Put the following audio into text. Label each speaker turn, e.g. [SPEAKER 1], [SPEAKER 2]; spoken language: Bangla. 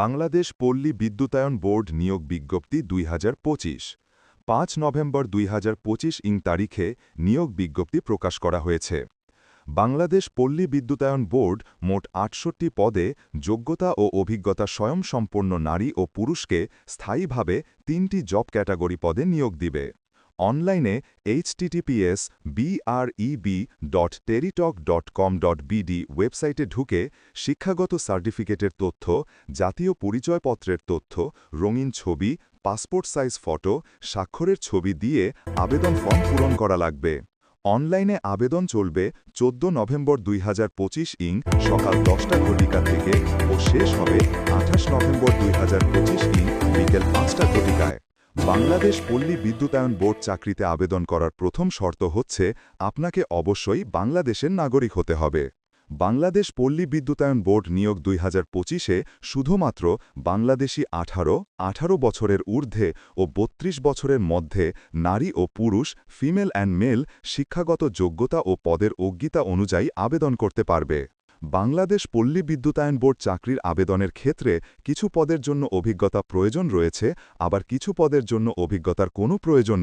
[SPEAKER 1] বাংলাদেশ পল্লী বিদ্যুতায়ন বোর্ড নিয়োগ বিজ্ঞপ্তি দুই হাজার পঁচিশ। পাঁচ নভেম্বর দুই হাজার পঁচিশ ইং তারিখে নিয়োগ বিজ্ঞপ্তি প্রকাশ করা হয়েছে। বাংলাদেশ পল্লী বিদ্যুতায়ন বোর্ড মোট আটষট্টি পদে যোগ্যতা ও অভিজ্ঞতা স্বয়ংসম্পন্ন নারী ও পুরুষকে স্থায়ীভাবে তিনটি জব ক্যাটাগরি পদে নিয়োগ দিবে। অনলাইনে HTTPS BREB dot teletalk dot com dot BD ওয়েবসাইটে ঢুকে শিক্ষাগত সার্টিফিকেটের তথ্য, জাতীয় পরিচয়পত্রের তথ্য, রঙিন ছবি পাসপোর্ট সাইজ ফটো স্বাক্ষরের ছবি দিয়ে আবেদন ফর্ম পূরণ করা লাগবে। অনলাইনে আবেদন চলবে চোদ্দ নভেম্বর দুই হাজার পঁচিশ ইং সকাল দশটা ঘটিকা থেকে ও শেষ হবে আঠাশ নভেম্বর দুই হাজার পঁচিশ ইং বিকেল পাঁচটা ঘটিকায়। বাংলাদেশ পল্লী বিদ্যুতায়ন বোর্ড চাকরিতে আবেদন করার প্রথম শর্ত হচ্ছে, আপনাকে অবশ্যই বাংলাদেশের নাগরিক হতে হবে। বাংলাদেশ পল্লী বিদ্যুতায়ন বোর্ড নিয়োগ দুই হাজার পঁচিশে শুধুমাত্র বাংলাদেশি আঠারো আঠারো বছরের ঊর্ধ্বে ও বত্রিশ বছরের মধ্যে নারী ও পুরুষ, ফিমেল অ্যান্ড মেল শিক্ষাগত যোগ্যতা ও পদের অজ্ঞিতা অনুযায়ী আবেদন করতে পারবে। বাংলাদেশ পল্লী বিদ্যুতায়ন বোর্ড চাকরির আবেদনের ক্ষেত্রে কিছু পদের জন্য অভিজ্ঞতা প্রয়োজন রয়েছে, আবার কিছু পদের জন্য অভিজ্ঞতার কোনো প্রয়োজন